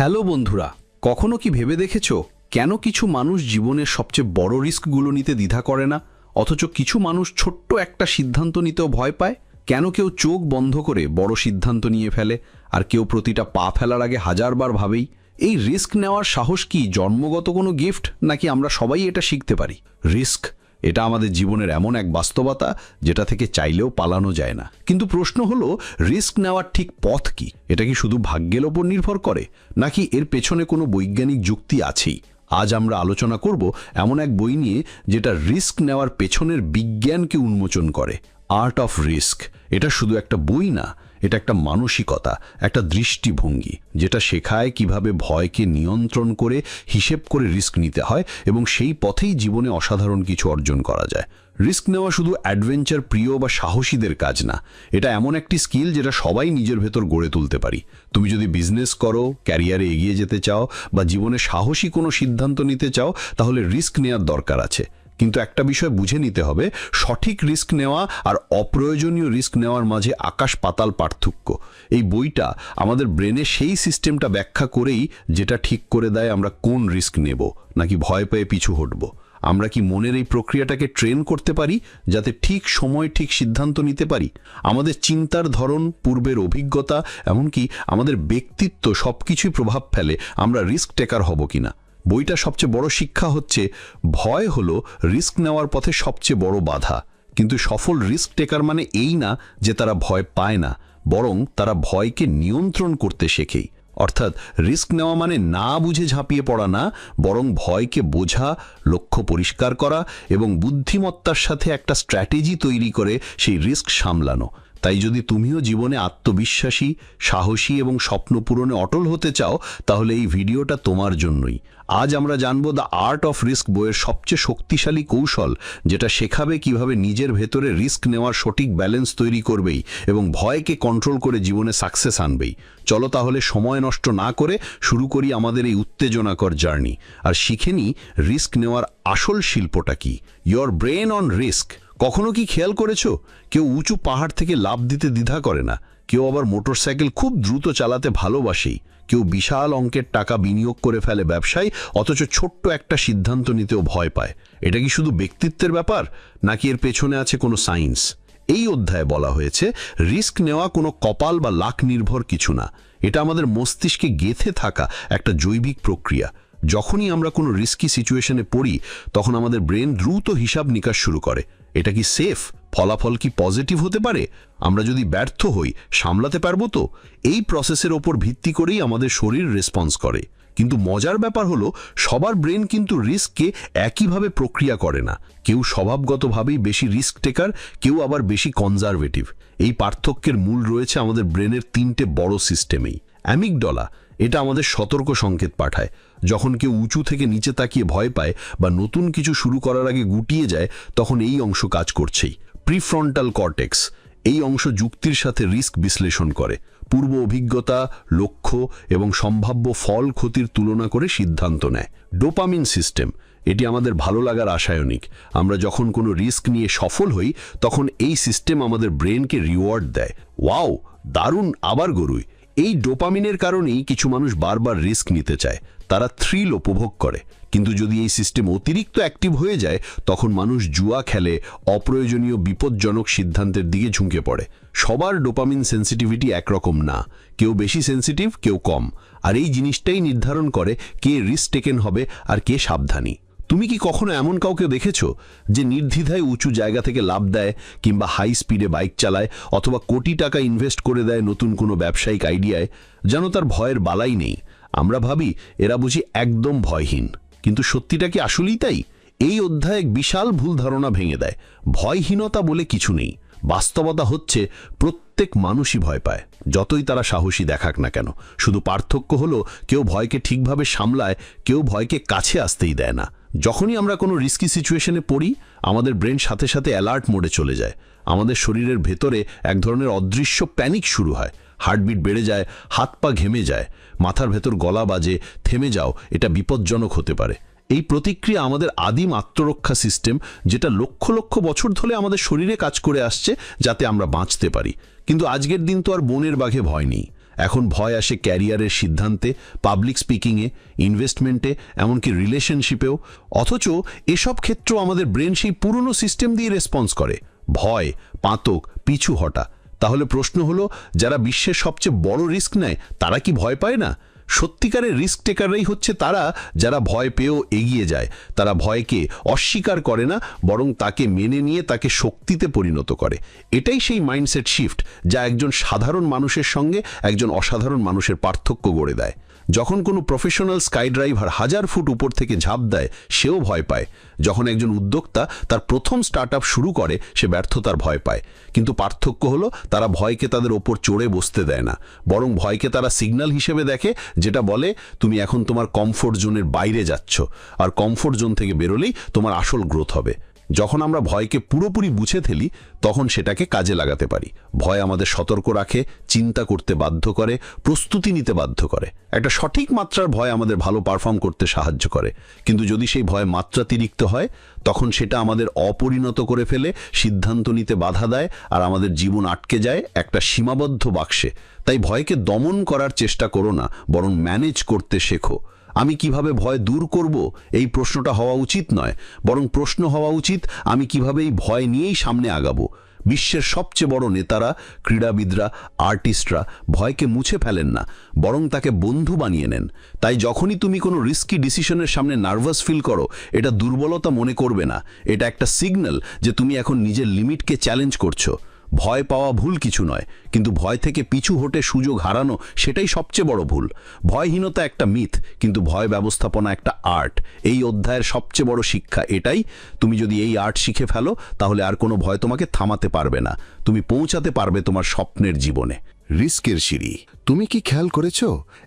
Hello বন্ধুরা, কখনো কি ভেবে দেখেছ কেন কিছু মানুষ জীবনের সবচেয়ে বড় রিস্কগুলো নিতে দ্বিধা করে না? অথচ কিছু মানুষ ছোট্ট একটা সিদ্ধান্ত নিতেও ভয় পায়? কেন কেউ চোখ বন্ধ করে বড় সিদ্ধান্ত নিয়ে ফেলে? আর কেউ প্রতিটা পা ফেলার আগে হাজারবার ভাবেই, এই রিস্ক নেওয়ার সাহস কি জন্মগত কোনো গিফট? নাকি আমরা সবাই এটা শিখতে পারি? রিস্ক এটা আমাদের জীবনের এমন এক বাস্তবতা যেটা থেকে চাইলেও পালানো যায় না। কিন্তু প্রশ্ন হলো, রিস্ক নেওয়ার ঠিক পথ কি? এটা কি শুধু ভাগ্যের ওপর নির্ভর করে? নাকি এর পেছনে কোনো বৈজ্ঞানিক যুক্তি আছেই? আজ আমরা আলোচনা করব এমন এক বই নিয়ে যেটা রিস্ক নেওয়ার পেছনের বিজ্ঞানকে উন্মোচন করে, আর্ট অফ রিস্ক। এটা শুধু একটা বই না এটা একটা মানসিকতা, একটা দৃষ্টিভঙ্গি, যেটা শেখায় কীভাবে ভয়কে নিয়ন্ত্রণ করে, হিসেব করে রিস্ক নিতে হয় এবং সেই পথেই জীবনে অসাধারণ কিছু অর্জন করা যায়। রিস্ক নেওয়া শুধু অ্যাডভেঞ্চার, প্রিয় বা সাহসীদের কাজ না, এটা এমন একটি স্কিল যেটা সবাই নিজের ভেতর গড়ে তুলতে পারি। তুমি যদি বিজনেস করো, ক্যারিয়ারে এগিয়ে যেতে চাও বা জীবনে সাহসী কোনো সিদ্ধান্ত নিতে চাও, তাহলে রিস্ক নেওয়ার দরকার আছে। কিন্তু একটা বিষয় বুঝে নিতে হবে, সঠিক রিস্ক নেওয়া আর অপ্রয়োজনীয় রিস্ক নেওয়ার মাঝে আকাশ পাতাল পার্থক্য। এই বইটা আমাদের ব্রেনে সেই সিস্টেমটা ব্যাখ্যা করেই যেটা ঠিক করে দেয় আমরা কোন রিস্ক নেব, নাকি ভয় পেয়ে পিছু হটব। আমরা কি মনের এই প্রক্রিয়াটাকে ট্রেন করতে পারি, যাতে ঠিক সময়, ঠিক সিদ্ধান্ত নিতে পারি? আমাদের চিন্তার ধরন, পূর্বের অভিজ্ঞতা, এমনকি আমাদের ব্যক্তিত্ব সবকিছুই প্রভাব ফেলে, আমরা রিস্ক টেকার হব কিনা? বইটা সবচেয়ে বড় শিক্ষা হচ্ছে, ভয় হলো রিস্ক নেওয়ার পথে সবচেয়ে বড় বাধা। কিন্তু সফল রিস্ক টেকার মানে এই না যে তারা ভয় পায় না, বরং তারা ভয়কে নিয়ন্ত্রণ করতে শেখেই অর্থাৎ রিস্ক নেওয়া মানে না বুঝে ঝাঁপিয়ে পড়া না, বরং ভয়কে বোঝা, লক্ষ্য পরিষ্কার করা এবং বুদ্ধিমত্তার সাথে একটা স্ট্র্যাটেজি তৈরি করে সেই রিস্ক সামলানো। তাই যদি তুমিও জীবনে আত্মবিশ্বাসী, সাহসী এবং স্বপ্ন পূরণে অটল হতে চাও, তাহলে এই ভিডিওটা তোমার জন্যই। আজ আমরা জানব দ্য আর্ট অফ রিস্ক বইয়ের সবচেয়ে শক্তিশালী কৌশল, যেটা শেখাবে কীভাবে নিজের ভেতরে রিস্ক নেওয়ার সঠিক ব্যালেন্স তৈরি করবেই এবং ভয়কে কন্ট্রোল করে জীবনে সাকসেস আনবেই। চলো তাহলে সময় নষ্ট না করে শুরু করি আমাদের এই উত্তেজনাকর জার্নি। আর শিখে নিই রিস্ক নেওয়ার আসল শিল্পটা কি। ইয়োর ব্রেন অন রিস্ক কখনো কি খেয়াল করেছ? কেউ উঁচু পাহাড় থেকে লাভ দিতে দ্বিধা করে না। কেউ আবার মোটরসাইকেল খুব দ্রুত চালাতে ভালোবাসেই। কেউ বিশাল অঙ্কের টাকা বিনিয়োগ করে ফেলে ব্যবসায়, অথচ ছোট্ট একটা সিদ্ধান্ত নিতেও ভয় পায়। এটা কি শুধু ব্যক্তিত্বের ব্যাপার, নাকি এর পেছনে আছে কোনো সায়েন্স এই অধ্যায়ে বলা হয়েছে, রিস্ক নেওয়া কোনো কপাল বা লাক নির্ভর কিছু না। এটা আমাদের মস্তিষ্কে গেথে থাকা একটা জৈবিক প্রক্রিয়া। যখনই আমরা কোনো রিস্কি সিচুয়েশনে পড়ি, তখন আমাদের ব্রেন দ্রুত হিসাব নিকাশ শুরু করে। এটা কি সেফ ফলাফল কি পজিটিভ হতে পারে? আমরা যদি ব্যর্থ হই, সামলাতে পারব তো? এই প্রসেসের ওপর ভিত্তি করেই আমাদের শরীর রেসপন্স করে। কিন্তু মজার ব্যাপার হলো, সবার ব্রেন কিন্তু রিস্ককে একইভাবে প্রক্রিয়া করে না। কেউ স্বভাবগতভাবেই বেশি রিস্ক টেকার কেউ আবার বেশি কনজারভেটিভ এই পার্থক্যের মূল রয়েছে আমাদের ব্রেনের তিনটে বড় সিস্টেমেই অ্যামিকডলা এটা আমাদের সতর্ক সংকেত পাঠায়। যখন কেউ উঁচু থেকে নিচে তাকিয়ে ভয় পায় বা নতুন কিছু শুরু করার আগে গুটিয়ে যায়, তখন এই অংশ কাজ করছেই। প্রিফ্রন্টাল কর্টেক্স, এই অংশ যুক্তির সাথে রিস্ক বিশ্লেষণ করে। পূর্ব অভিজ্ঞতা, লক্ষ্য এবং সম্ভাব্য ফল ক্ষতির তুলনা করে সিদ্ধান্ত নেয়। ডোপামিন সিস্টেম, এটি আমাদের ভালো লাগার আশায়নিক আমরা যখন কোনো রিস্ক নিয়ে সফল হই, তখন এই সিস্টেম আমাদের ব্রেনকে রিওয়ার্ড দেয়। ওয়াও, দারুণ, আবার গরুই। এই ডোপামিনের কারণেই কিছু মানুষ বারবার রিস্ক নিতে চায়। তারা থ্রিল উপভোগ করে। কিন্তু যদি এই সিস্টেম অতিরিক্ত অ্যাক্টিভ হয়ে যায়, তখন মানুষ জুয়া খেলে, অপ্রয়োজনীয় বিপজ্জনক সিদ্ধান্তের দিকে ঝুঁকে পড়ে। সবার ডোপামিন সেন্সিটিভিটি একরকম না। কেউ বেশি সেন্সিটিভ, কেউ কম। আর এই জিনিসটাই নির্ধারণ করে কে রিস্ক টেকেন হবে আর কে সাবধানী। তুমি কি কখনো এমন কাউকে দেখেছ যে নির্দ্বিধায় উঁচু জায়গা থেকে লাভ দেয় কিংবা হাই স্পিডে বাইক চালায় অথবা কোটি টাকা ইনভেস্ট করে দেয় নতুন কোনো ব্যবসায়িক আইডিয়ায় যেন তার ভয়ের বালাই নেই। আমরা ভাবি, এরা বুঝি একদম ভয়হীন। কিন্তু সত্যিটা কি আসলেই তাই? এই অধ্যায় বিশাল ভুল ধারণা ভেঙে দেয়। ভয়হীনতা বলে কিছু নেই। বাস্তবতা হচ্ছে, প্রত্যেক মানুষই ভয় পায়। যতই তারা সাহসী দেখাক না কেন। শুধু পার্থক্য হলো, কেউ ভয়কে ঠিকভাবে সামলায়, কেউ ভয়কে কাছে আসতেই দেয় না। যখনই আমরা কোনো রিস্কি সিচুয়েশনে পড়ি, আমাদের ব্রেন সাথে সাথে অ্যালার্ট মোডে চলে যায়। আমাদের শরীরের ভেতরে এক ধরনের অদৃশ্য প্যানিক শুরু হয়। হার্টবিট বেড়ে যায়, হাত পা ঘেমে যায়, মাথার ভেতর গলা বাজে, থেমে যাও, এটা বিপজ্জনক হতে পারে। এই প্রতিক্রিয়া আমাদের আদিম আত্মরক্ষা সিস্টেম যেটা লক্ষ লক্ষ বছর ধরে আমাদের শরীরে কাজ করে আসছে, যাতে আমরা বাঁচতে পারি। কিন্তু আজকের দিন তো আর বনের বাঘে ভয় নেই। এখন ভয় আসে ক্যারিয়ারের সিদ্ধান্তে পাবলিক স্পিকিংয়ে ইনভেস্টমেন্টে এমনকি রিলেশনশিপেও অথচ এসব ক্ষেত্র আমাদের ব্রেন সেই পুরনো সিস্টেম দিয়ে রেসপন্স করে। ভয়, পাতক, পিছু হটা। তাহলে প্রশ্ন হলো, যারা বিশ্বের সবচেয়ে বড় রিস্ক নেয়, তারা কি ভয় পায় না? সত্যিকারের রিস্ক টেকাররাই হচ্ছে তারা যারা ভয় পেয়েও এগিয়ে যায়। তারা ভয়কে অস্বীকার করে না, বরং তাকে মেনে নিয়ে তাকে শক্তিতে পরিণত করে। এটাই সেই মাইন্ডসেট শিফট যা একজন সাধারণ মানুষের সঙ্গে একজন অসাধারণ মানুষের পার্থক্য গড়ে দেয়। যখন কোনো প্রফেশনাল স্কাই ড্রাইভার হাজার ফুট উপর থেকে ঝাঁপ দেয়, সেও ভয় পায়। যখন একজন উদ্যোক্তা তার প্রথম স্টার্ট শুরু করে, সে ব্যর্থতার ভয় পায়। কিন্তু পার্থক্য হলো, তারা ভয়কে তাদের ওপর চড়ে বসতে দেয় না। বরং ভয়কে তারা সিগন্যাল হিসেবে দেখে, যেটা বলে, তুমি এখন তোমার কমফোর্ট জোনের বাইরে যাচ্ছ। আর কমফোর্ট জোন থেকে বেরোলেই তোমার আসল গ্রোথ হবে। যখন আমরা ভয়কে পুরোপুরি বুঝে ফেলি, তখন সেটাকে কাজে লাগাতে পারি। ভয় আমাদের সতর্ক রাখে, চিন্তা করতে বাধ্য করে, প্রস্তুতি নিতে বাধ্য করে। একটা সঠিক মাত্রার ভয় আমাদের ভালো পারফর্ম করতে সাহায্য করে। কিন্তু যদি সেই ভয় মাত্রাতিরিক্ত হয়, তখন সেটা আমাদের অপরিণত করে ফেলে, সিদ্ধান্ত নিতে বাধা দেয় আর আমাদের জীবন আটকে যায় একটা সীমাবদ্ধ বাক্সে। তাই ভয়কে দমন করার চেষ্টা করো না, বরং ম্যানেজ করতে শেখো। আমি কীভাবে ভয় দূর করব? এই প্রশ্নটা হওয়া উচিত নয়। বরং প্রশ্ন হওয়া উচিত, আমি কীভাবে এই ভয় নিয়েই সামনে আগাবো? বিশ্বের সবচেয়ে বড় নেতারা, ক্রীড়াবিদরা, আর্টিস্টরা ভয়কে মুছে ফেলেন না, বরং তাকে বন্ধু বানিয়ে নেন। তাই যখনই তুমি কোনো রিস্কি ডিসিশনের সামনে নার্ভাস ফিল করো, এটা দুর্বলতা মনে করবে না। এটা একটা সিগন্যাল যে তুমি এখন নিজের লিমিটকে চ্যালেঞ্জ করছ। ভয় পাওয়া ভুল কিছু নয়, কিন্তু ভয় থেকে পিছু হটে সুযোগ হারানো সেটাই সবচেয়ে বড় ভুল। ভয়হীনতা একটা মিথ কিন্তু ভয় ব্যবস্থাপনা একটা আর্ট এই অধ্যায়ের সবচেয়ে বড় শিক্ষা এটাই, তুমি যদি এই আর্ট শিখে ফেলো, তাহলে আর কোনো ভয় তোমাকে থামাতে পারবে না। তুমি পৌঁছাতে পারবে তোমার স্বপ্নের জীবনে। রিস্কের সিঁড়ি। তুমি কি খেয়াল করেছ?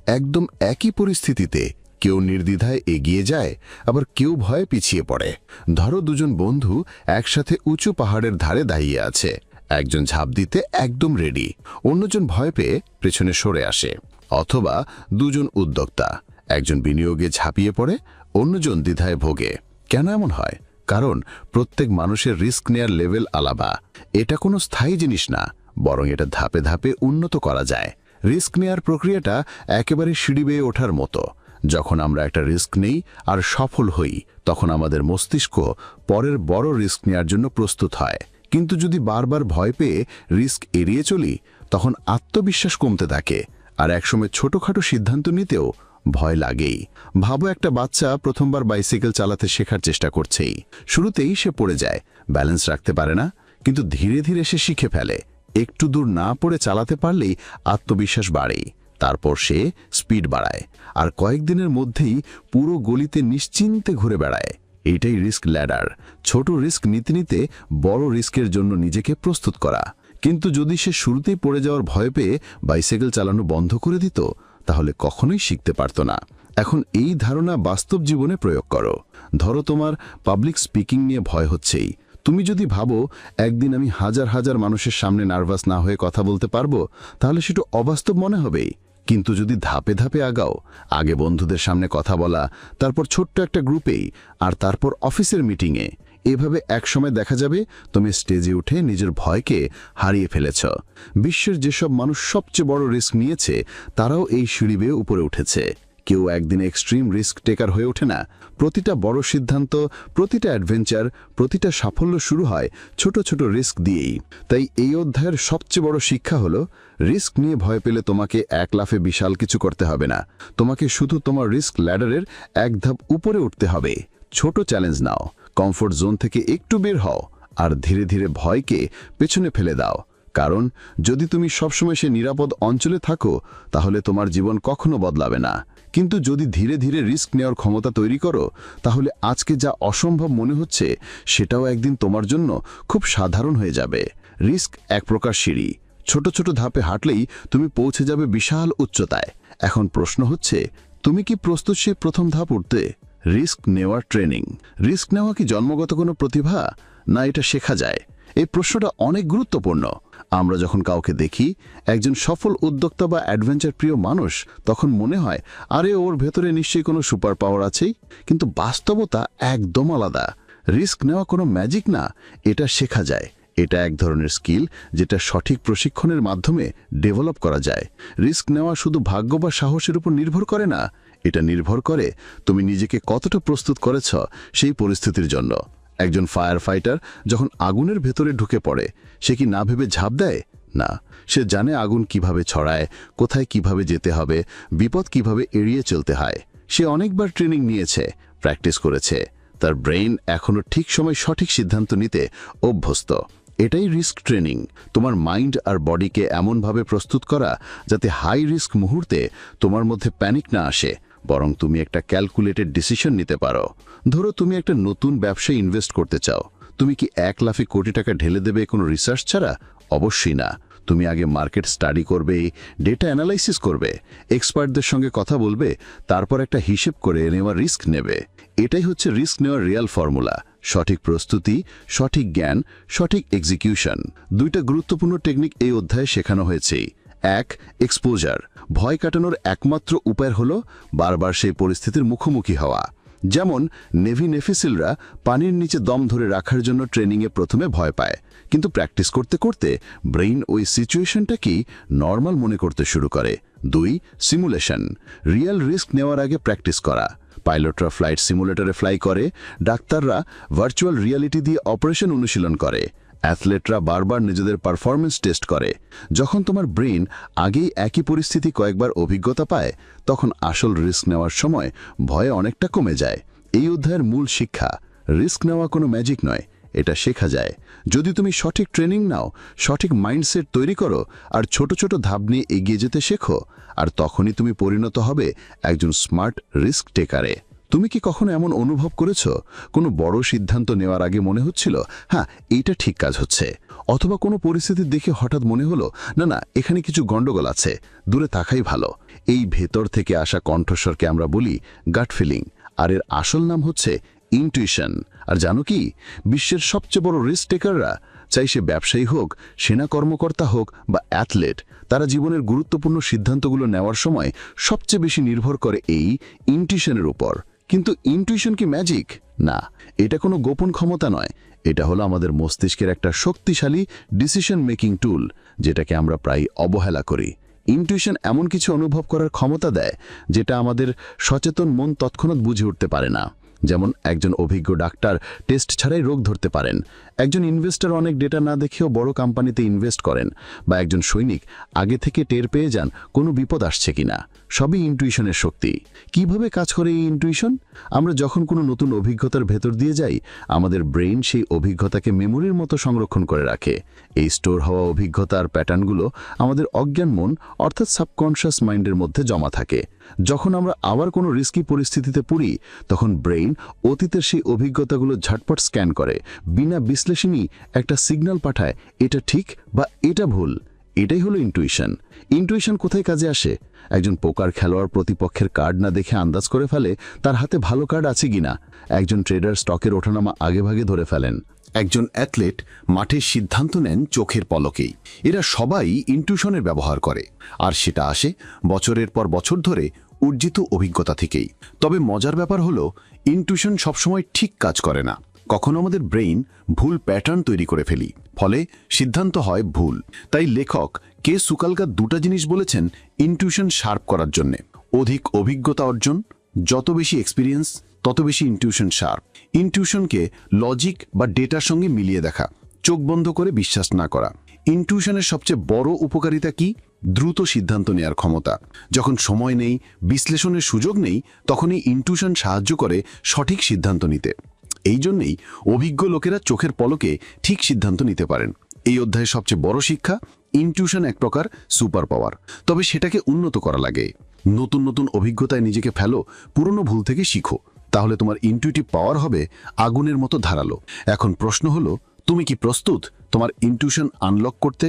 একদম একই পরিস্থিতিতে কেউ নির্দ্বিধায় এগিয়ে যায়, আবার কেউ ভয়ে পিছিয়ে পড়ে। ধরো দুজন বন্ধু একসাথে উঁচু পাহাড়ের ধারে দাঁড়িয়ে আছে। একজন ঝাঁপ দিতে একদম রেডি অন্যজন ভয় পেয়ে পেছনে সরে আসে। অথবা দুজন উদ্যোক্তা। একজন বিনিয়োগে ঝাঁপিয়ে পড়ে, অন্যজন দ্বিধায় ভোগে। কেন এমন হয়? কারণ প্রত্যেক মানুষের রিস্ক নেয়ার লেভেল আলাদা। এটা কোনো স্থায়ী জিনিস না, বরং এটা ধাপে ধাপে উন্নত করা যায়। রিস্ক নেয়ার প্রক্রিয়াটা একেবারে সিঁড়ি বেয়ে ওঠার মতো। যখন আমরা একটা রিস্ক নেই আর সফল হই, তখন আমাদের মস্তিষ্ক পরের বড় রিস্ক নেয়ার জন্য প্রস্তুত হয়। কিন্তু যদি বারবার ভয় পেয়ে রিস্ক এড়িয়ে চলি, তখন আত্মবিশ্বাস কমতে থাকে আর একসময় ছোটখাটো সিদ্ধান্ত নিতেও ভয় লাগেই। ভাবো একটা বাচ্চা প্রথমবার বাইসাইকেল চালাতে শেখার চেষ্টা করছেই। শুরুতেই সে পড়ে যায়, ব্যালেন্স রাখতে পারে না, কিন্তু ধীরে ধীরে সে শিখে ফেলে। একটু দূর না পড়ে চালাতে পারলেই আত্মবিশ্বাস বাড়েই, তারপর সে স্পিড বাড়ায় আর কয়েকদিনের মধ্যেই পুরো গলিতে নিশ্চিন্তে ঘুরে বেড়ায়। এইটাই রিস্ক ল্যাডার ছোট রিস্ক নিতে নিতে বড় রিস্কের জন্য নিজেকে প্রস্তুত করা। কিন্তু যদি সে শুরুতেই পড়ে যাওয়ার ভয় পেয়ে বাইসাইকেল চালানো বন্ধ করে দিত, তাহলে কখনোই শিখতে পারত না। এখন এই ধারণা বাস্তব জীবনে প্রয়োগ করো। ধরো তোমার পাবলিক স্পিকিং নিয়ে ভয় হচ্ছেই। তুমি যদি ভাবো, একদিন আমি হাজার হাজার মানুষের সামনে নার্ভাস না হয়ে কথা বলতে পারব, তাহলে সেটা অবাস্তব মনে হবেই। কিন্তু যদি ধাপে ধাপে আগাও, আগে বন্ধুদের সামনে কথা বলা, তারপর ছোট্ট একটা গ্রুপেই, আর তারপর অফিসের মিটিংয়ে, এভাবে একসময় দেখা যাবে তুমি স্টেজে উঠে নিজের ভয়কে হারিয়ে ফেলেছ। বিশ্বের যেসব মানুষ সবচেয়ে বড় রিস্ক নিয়েছে, তারাও এই সিঁড়ি বেয়ে উপরে উঠেছে। কেউ একদিন এক্সট্রিম রিস্ক টেকার হয়ে ওঠে না প্রতিটা বড় সিদ্ধান্ত, প্রতিটা অ্যাডভেঞ্চার প্রতিটা সাফল্য শুরু হয় ছোট ছোট রিস্ক দিয়েই। তাই এই অধ্যায়ের সবচেয়ে বড় শিক্ষা হলো রিস্ক নিয়ে ভয় পেলে তোমাকে এক লাফে বিশাল কিছু করতে হবে না। তোমাকে শুধু তোমার রিস্ক ল্যাডারের এক ধাপ উপরে উঠতে হবে। ছোট চ্যালেঞ্জ নাও কমফোর্ট জোন থেকে একটু বের হও আর ধীরে ধীরে ভয়কে পেছনে ফেলে দাও। কারণ, যদি তুমি সবসময় সে নিরাপদ অঞ্চলে থাকো, তাহলে তোমার জীবন কখনো বদলাবে না। কিন্তু যদি ধীরে ধীরে রিস্ক নেওয়ার ক্ষমতা তৈরি করো, তাহলে আজকে যা অসম্ভব মনে হচ্ছে, সেটাও একদিন তোমার জন্য খুব সাধারণ হয়ে যাবে। রিস্ক এক প্রকার সিঁড়ি। ছোট ছোট ধাপে হাঁটলেই তুমি পৌঁছে যাবে বিশাল উচ্চতায়। এখন প্রশ্ন হচ্ছে, তুমি কি প্রস্তুত সে প্রথম ধাপ উঠতে? রিস্ক নেওয়ার ট্রেনিং। রিস্ক নেওয়া কি জন্মগত কোনো প্রতিভা? না, এটা শেখা যায়। এই প্রশ্নটা অনেক গুরুত্বপূর্ণ। আমরা যখন কাউকে দেখি, একজন সফল উদ্যোক্তা বা অ্যাডভেঞ্চার প্রিয় মানুষ, তখন মনে হয়, আরে, ওর ভেতরে নিশ্চয়ই কোনো সুপার পাওয়ার আছেই? কিন্তু বাস্তবতা একদম আলাদা। রিস্ক নেওয়া কোনো ম্যাজিক না, এটা শেখা যায়। এটা এক ধরনের স্কিল যেটা সঠিক প্রশিক্ষণের মাধ্যমে ডেভেলপ করা যায়। রিস্ক নেওয়া শুধু ভাগ্য বা সাহসের উপর নির্ভর করে না, এটা নির্ভর করে তুমি নিজেকে কতটা প্রস্তুত করেছ সেই পরিস্থিতির জন্য। একজন ফায়ার ফাইটার যখন আগুনের ভেতরে ঢুকে পড়ে, সে কি না ভেবে ঝাঁপ দেয়? না। সে জানে আগুন কীভাবে ছড়ায়, কোথায় কীভাবে যেতে হবে, বিপদ কীভাবে এড়িয়ে চলতে হয়। সে অনেকবার ট্রেনিং নিয়েছে প্র্যাকটিস করেছে। তার ব্রেইন এখনও ঠিক সময় সঠিক সিদ্ধান্ত নিতে অভ্যস্ত। এটাই রিস্ক ট্রেনিং তোমার মাইন্ড আর বডিকে এমনভাবে প্রস্তুত করা যাতে হাই রিস্ক মুহূর্তে তোমার মধ্যে প্যানিক না আসে, বরং তুমি একটা ক্যালকুলেটেড ডিসিশন নিতে পারো। ধরো তুমি একটা নতুন ব্যবসায় ইনভেস্ট করতে চাও। তুমি কি এক লাফে কোটি টাকা ঢেলে দেবে কোনো রিসার্চ ছাড়া? অবশ্যই না। তুমি আগে মার্কেট স্টাডি করবে ডেটা অ্যানালাইসিস করবে এক্সপার্টদের সঙ্গে কথা বলবে, তারপর একটা হিসেব করে নেওয়া রিস্ক নেবে। এটাই হচ্ছে রিস্ক নেওয়ার রিয়াল ফর্মুলা সঠিক প্রস্তুতি, সঠিক জ্ঞান, সঠিক এক্সিকিউশন দুইটা গুরুত্বপূর্ণ টেকনিক এই অধ্যায়ে শেখানো হয়েছে। এক এক্সপোজার ভয় কাটানোর একমাত্র উপায় হল বারবার সেই পরিস্থিতির মুখোমুখি হওয়া। যেমন, নেভি নেফিসিলরা পানির নিচে দম ধরে রাখার জন্য ট্রেনিংয়ে প্রথমে ভয় পায়। কিন্তু প্র্যাকটিস করতে করতে ব্রেইন ওই সিচুয়েশনটাকেই নর্মাল মনে করতে শুরু করে। দুই, সিমুলেশন। রিয়েল রিস্ক নেওয়ার আগে প্র্যাকটিস করা। পাইলটরা ফ্লাইট সিমুলেটরে ফ্লাই করে। ডাক্তাররা ভার্চুয়াল রিয়ালিটি দিয়ে অপারেশন অনুশীলন করে। অ্যাথলেটরা বারবার নিজেদের পারফরমেন্স টেস্ট করে। যখন তোমার ব্রেন আগেই একই পরিস্থিতি কয়েকবার অভিজ্ঞতা পায়, তখন আসল রিস্ক নেওয়ার সময় ভয় অনেকটা কমে যায়। এই অধ্যায়ের মূল শিক্ষা রিস্ক নেওয়া কোনো ম্যাজিক নয়, এটা শেখা যায়। যদি তুমি সঠিক ট্রেনিং নাও, সঠিক মাইন্ডসেট তৈরি করো আর ছোট ছোট ধাপ নিয়ে এগিয়ে যেতে শেখো, আর তখনই তুমি পরিণত হবে একজন স্মার্ট রিস্ক টেকারে তুমি কি কখনো এমন অনুভব করেছ? কোনো বড় সিদ্ধান্ত নেওয়ার আগে মনে হচ্ছিল হ্যাঁ এইটা ঠিক কাজ হচ্ছে অথবা কোনো পরিস্থিতি দেখে হঠাৎ মনে হলো, না না, এখানে কিছু গণ্ডগোল আছে, দূরে থাকাই ভালো এই ভেতর থেকে আসা কণ্ঠস্বরকে আমরা বলি গাট ফিলিং আর এর আসল নাম হচ্ছে ইনটুইশন আর জানো কি? বিশ্বের সবচেয়ে বড় রিস্ক টেকাররা চাই সে ব্যবসায়ী হোক, সেনা কর্মকর্তা হোক বা অ্যাথলেট তারা জীবনের গুরুত্বপূর্ণ সিদ্ধান্তগুলো নেওয়ার সময় সবচেয়ে বেশি নির্ভর করে এই ইনটিউশনের উপর। কিন্তু ইনটুইশন কি ম্যাজিক না, এটা কোনো গোপন ক্ষমতা নয়। এটা হলো আমাদের মস্তিষ্কের একটা শক্তিশালী ডিসিশন মেকিং টুল যেটাকে আমরা প্রায় অবহেলা করি। ইনটিউশন এমন কিছু অনুভব করার ক্ষমতা দেয়, যেটা আমাদের সচেতন মন তৎক্ষণাৎ বুঝে উঠতে পারে না। যেমন একজন অভিজ্ঞ ডাক্তার টেস্ট ছাড়াই রোগ ধরতে পারেন। একজন ইনভেস্টর অনেক ডেটা না দেখেও বড় কোম্পানিতে ইনভেস্ট করেন বা একজন সৈনিক আগে থেকে টের পেয়ে যান কোনো বিপদ আসছে কিনা। সবই ইনটুইশনের শক্তি। কীভাবে কাজ করে এই ইনটুইশন? আমরা যখন কোনো নতুন অভিজ্ঞতার ভেতর দিয়ে যাই, আমাদের ব্রেন সেই অভিজ্ঞতাকে মেমোরির মতো সংরক্ষণ করে রাখে। এই স্টোর হওয়া অভিজ্ঞতার প্যাটার্নগুলো আমাদের অজ্ঞান মন অর্থাৎ সাবকনশিয়াস মাইন্ডের মধ্যে জমা থাকে। যখন আমরা আবার কোনো রিস্কি পরিস্থিতিতে পড়ি, তখন ব্রেইন অতীতের সেই অভিজ্ঞতাগুলো ঝটপট স্ক্যান করে। বিনা বিশ্লেষণই একটা সিগন্যাল পাঠায়, এটা ঠিক বা এটা ভুল। এটাই হলো ইন্টুইশন ইন্টুইশন কোথায় কাজে আসে? একজন পোকার খেলোয়াড় প্রতিপক্ষের কার্ড না দেখে আন্দাজ করে ফেলে তার হাতে ভালো কার্ড আছে কিনা? একজন ট্রেডার স্টকের ওঠানামা আগেভাগে ধরে ফেলেন। একজন অ্যাথলেট মাঠে সিদ্ধান্ত নেন চোখের পলকেই। এরা সবাই ইনটিউশনের ব্যবহার করে, আর সেটা আসে বছরের পর বছর ধরে উর্জিত অভিজ্ঞতা থেকেই। তবে মজার ব্যাপার হলো ইনটিউশন সবসময় ঠিক কাজ করে না। কখনো আমাদের ব্রেইন ভুল প্যাটার্ন তৈরি করে ফেলি, ফলে সিদ্ধান্ত হয় ভুল। তাই লেখক কে সুকালকা দুটা জিনিস বলেছেন ইনটিউশন শার্প করার জন্যে। অধিক অভিজ্ঞতা অর্জন, যত বেশি এক্সপিরিয়েন্স তত বেশি ইনটিউশন শার্প ইনটিউশনকে লজিক বা ডেটার সঙ্গে মিলিয়ে দেখা, চোখ বন্ধ করে বিশ্বাস না করা। ইনটিউশনের সবচেয়ে বড় উপকারিতা কি? দ্রুত সিদ্ধান্ত নেয়ার ক্ষমতা। যখন সময় নেই, বিশ্লেষণের সুযোগ নেই, তখনই ইনটিউশন সাহায্য করে সঠিক সিদ্ধান্ত নিতে। এই জন্যেই অভিজ্ঞ লোকেরা চোখের পলকে ঠিক সিদ্ধান্ত নিতে পারেন। এই অধ্যায়ের সবচেয়ে বড় শিক্ষা ইনটিউশন এক প্রকার সুপার পাওয়ার তবে সেটাকে উন্নত করা লাগে। নতুন নতুন অভিজ্ঞতায় নিজেকে ফেলো, পুরনো ভুল থেকে শিখো। তাহলে তোমার ইনটিউটিভ পাওয়ার হবে আগুনের মতো ধারালো। এখন প্রশ্ন হলো, তুমি কি প্রস্তুত তোমার ইনটিউশন আনলক করতে?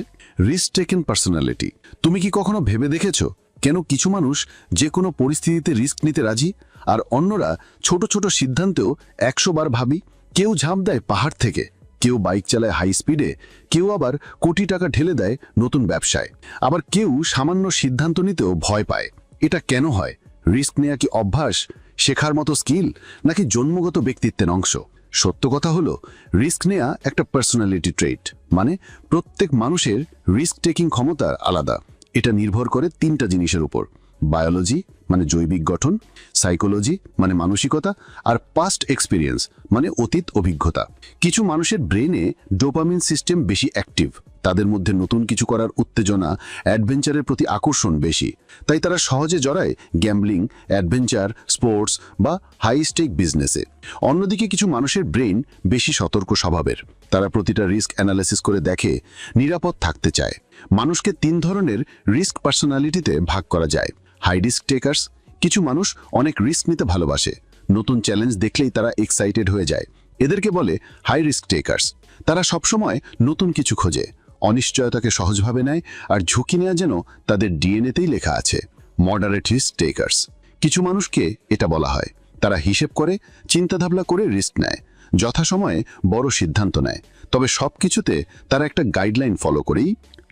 রিস্ক টেকেন পার্সোনালিটি তুমি কি কখনো ভেবে দেখেছ কেন কিছু মানুষ যে কোনো পরিস্থিতিতে রিস্ক নিতে রাজি, আর অন্যরা ছোট ছোট সিদ্ধান্তেও একশো বার ভাবি, কেউ ঝাঁপ দেয় পাহাড় থেকে, কেউ বাইক চালায় হাই স্পিডে কেউ আবার কোটি টাকা ঢেলে দেয় নতুন ব্যবসায়। আবার কেউ সামান্য সিদ্ধান্ত নিতেও ভয় পায়। এটা কেন হয়? রিস্ক নেওয়া কি অভ্যাস? শেখার মতো স্কিল নাকি জন্মগত ব্যক্তিত্বের অংশ? সত্য কথা হলো, রিস্ক নেয়া একটা পার্সোনালিটি ট্রেড মানে প্রত্যেক মানুষের রিস্ক টেকিং ক্ষমতা আলাদা। এটা নির্ভর করে তিনটা জিনিসের উপর। বায়োলজি মানে জৈবিক গঠন সাইকোলজি মানে মানসিকতা, আর পাস্ট এক্সপিরিয়েন্স মানে অতীত অভিজ্ঞতা। কিছু মানুষের ব্রেনে ডোপামিন সিস্টেম বেশি অ্যাক্টিভ তাদের মধ্যে নতুন কিছু করার উত্তেজনা অ্যাডভেঞ্চারের প্রতি আকর্ষণ বেশি। তাই তারা সহজে জড়ায় গ্যাম্বলিং অ্যাডভেঞ্চার স্পোর্টস বা হাই স্টেক বিজনেসে অন্যদিকে কিছু মানুষের ব্রেন বেশি সতর্ক স্বভাবের। তারা প্রতিটা রিস্ক অ্যানালাইসিস করে দেখে, নিরাপদ থাকতে চায়। মানুষকে তিন ধরনের রিস্ক পার্সোনালিটিতে ভাগ করা যায়। হাই রিস্ক টেকার্স কিছু মানুষ অনেক রিস্ক নিতে ভালোবাসে। নতুন চ্যালেঞ্জ দেখলেই তারা এক্সাইটেড হয়ে যায়। এদেরকে বলে হাই রিস্ক টেকার্স তারা সবসময় নতুন কিছু খোঁজে, অনিশ্চয়তাকে সহজভাবে নেয় আর ঝুঁকি নেওয়া যেন তাদের ডিএনএতেই লেখা আছে মডারেট রিস্ক টেকার্স কিছু মানুষকে এটা বলা হয়, তারা হিসেব করে চিন্তাভাবনা করে রিস্ক নেয়, যথাসময়ে বড় সিদ্ধান্ত নেয়। তবে সব কিছুতে তারা একটা গাইডলাইন ফলো করেই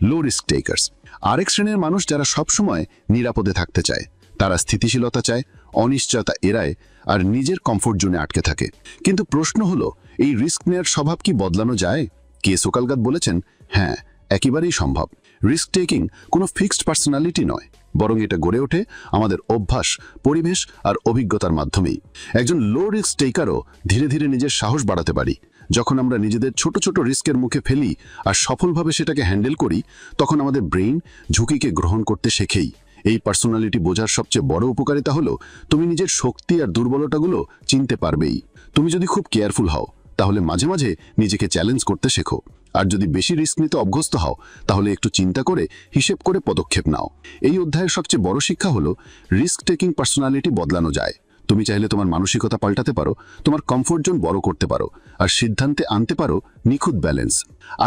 লো রিস্ক টেকার্স আরেক শ্রেণির মানুষ যারা সবসময় নিরাপদে থাকতে চায়, তারা স্থিতিশীলতা চায়, অনিশ্চয়তা এড়ায় আর নিজের কমফোর্ট জোনে আটকে থাকে। কিন্তু প্রশ্ন হলো, এই রিস্ক নেওয়ার স্বভাব কি বদলানো যায়? কে সোকালগাত বলেছেন হ্যাঁ একেবারেই সম্ভব। রিস্ক টেকিং কোনো ফিক্সড পার্সোনালিটি নয়, বরং এটা গড়ে ওঠে আমাদের অভ্যাস, পরিবেশ আর অভিজ্ঞতার মাধ্যমেই। একজন লো রিস্ক টেকারও ধীরে ধীরে নিজের সাহস বাড়াতে পারি। যখন আমরা নিজেদের ছোট ছোট রিস্কের মুখে ফেলি আর সফলভাবে সেটাকে হ্যান্ডেল করি, তখন আমাদের ব্রেইন ঝুঁকিকে গ্রহণ করতে শেখেই। এই পার্সোনালিটি বোঝার সবচেয়ে বড় উপকারিতা হলো, তুমি নিজের শক্তি আর দুর্বলতাগুলো চিনতে পারবেই। তুমি যদি খুব কেয়ারফুল হও, তাহলে মাঝে মাঝে নিজেকে চ্যালেঞ্জ করতে শেখো। আর যদি বেশি রিস্ক নিতে অভ্যস্ত হও, তাহলে একটু চিন্তা করে, হিসেব করে পদক্ষেপ নাও। এই অধ্যায়ের সবচেয়ে বড় শিক্ষা হলো রিস্ক টেকিং পার্সোনালিটি বদলানো যায়। তুমি চাইলে তোমার মানসিকতা পাল্টাতে পারো, তোমার কমফোর্ট জোন বড় করতে পারো, আর সিদ্ধান্তে আনতে পারো নিখুঁত ব্যালেন্স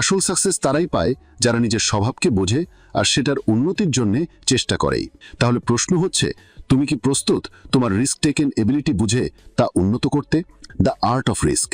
আসল সাকসেস তারাই পায় যারা নিজের স্বভাবকে বোঝে আর সেটার উন্নতির জন্য চেষ্টা করেই। তাহলে প্রশ্ন হচ্ছে, তুমি কি প্রস্তুত তোমার রিস্ক টেকেন এবিলিটি বুঝে তা উন্নত করতে? The art of risk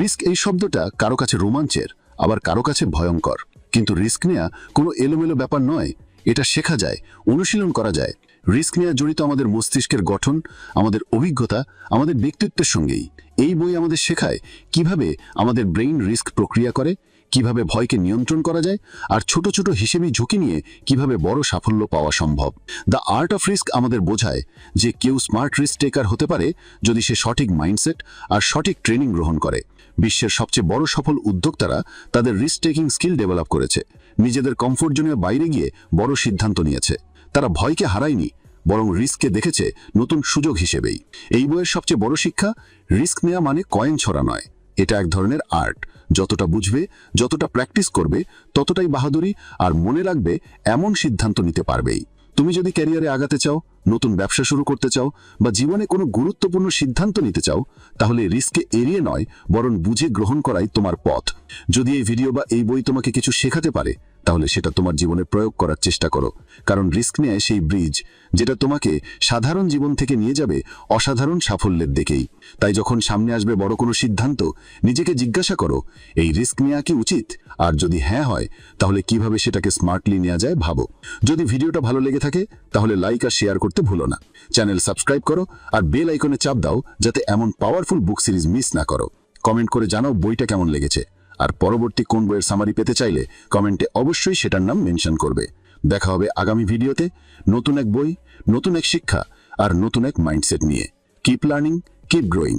risk এই শব্দটা কারও কাছে রোমাঞ্চের, আবার কারও কাছে ভয়ঙ্কর। কিন্তু রিস্ক নেওয়া কোনো এলোমেলো ব্যাপার নয়, এটা শেখা যায়, অনুশীলন করা যায় রিস্ক নেওয়া জড়িত আমাদের মস্তিষ্কের গঠন, আমাদের অভিজ্ঞতা, আমাদের ব্যক্তিত্বের সঙ্গেই। এই বই আমাদের শেখায় কীভাবে আমাদের ব্রেইন রিস্ক প্রক্রিয়া করে, কীভাবে ভয়কে নিয়ন্ত্রণ করা যায়, আর ছোট ছোট হিসেবে ঝুঁকি নিয়ে কীভাবে বড় সাফল্য পাওয়া সম্ভব। দ্য আর্ট অফ রিস্ক আমাদের বোঝায় যে কেউ স্মার্ট রিস্ক টেকার হতে পারে যদি সে সঠিক মাইন্ডসেট আর সঠিক ট্রেনিং গ্রহণ করে। বিশ্বের সবচেয়ে বড় সফল উদ্যোক্তারা তাদের রিস্ক টেকিং স্কিল ডেভেলপ করেছে। নিজেদের কমফোর্ট জোনের বাইরে গিয়ে বড় সিদ্ধান্ত নিয়েছে। তারা ভয়কে হারায়নি, বরং রিস্ককে দেখেছে নতুন সুযোগ হিসেবেই। এই বইয়ের সবচেয়ে বড় শিক্ষা, রিস্ক নেওয়া মানে কয়েন ছড়া নয়। এটা এক ধরনের আর্ট। যতটা বুঝবে, যতটা প্র্যাকটিস করবে, ততটাই বাহাদুরি আর মনে রাখবে এমন সিদ্ধান্ত নিতে পারবেই। তুমি যদি ক্যারিয়ারে আগাতে চাও, নতুন ব্যবসা শুরু করতে চাও বা জীবনে কোনো গুরুত্বপূর্ণ সিদ্ধান্ত নিতে চাও, তাহলে রিস্ককে এড়িয়ে নয়, বরং বুঝে গ্রহণ করাই তোমার পথ। যদি এই ভিডিও বা এই বই তোমাকে কিছু শেখাতে পারে তাহলে সেটা তোমার জীবনে প্রয়োগ করার চেষ্টা করো। কারণ রিস্ক নেয় সেই ব্রিজ, যেটা তোমাকে সাধারণ জীবন থেকে নিয়ে যাবে অসাধারণ সাফল্যের দিকেই। তাই যখন সামনে আসবে বড় কোনো সিদ্ধান্ত, নিজেকে জিজ্ঞাসা করো, এই রিস্ক নেওয়া কি উচিত? আর যদি হ্যাঁ হয়, তাহলে কীভাবে সেটাকে স্মার্টলি নেওয়া যায় ভাবো। যদি ভিডিওটা ভালো লেগে থাকে, তাহলে লাইক আর শেয়ার করতে ভুলো না। চ্যানেল সাবস্ক্রাইব করো আর বেল আইকনে চাপ দাও, যাতে এমন পাওয়ারফুল বুক সিরিজ মিস না করো। কমেন্ট করে জানাও বইটা কেমন লেগেছে। আর পরবর্তী কোন বইয়ের সামারি পেতে চাইলে কমেন্টে অবশ্যই সেটার নাম মেনশন করবে। দেখা হবে আগামী ভিডিওতে নতুন এক বই, নতুন এক শিক্ষা আর নতুন এক মাইন্ডসেট নিয়ে। Keep learning keep growing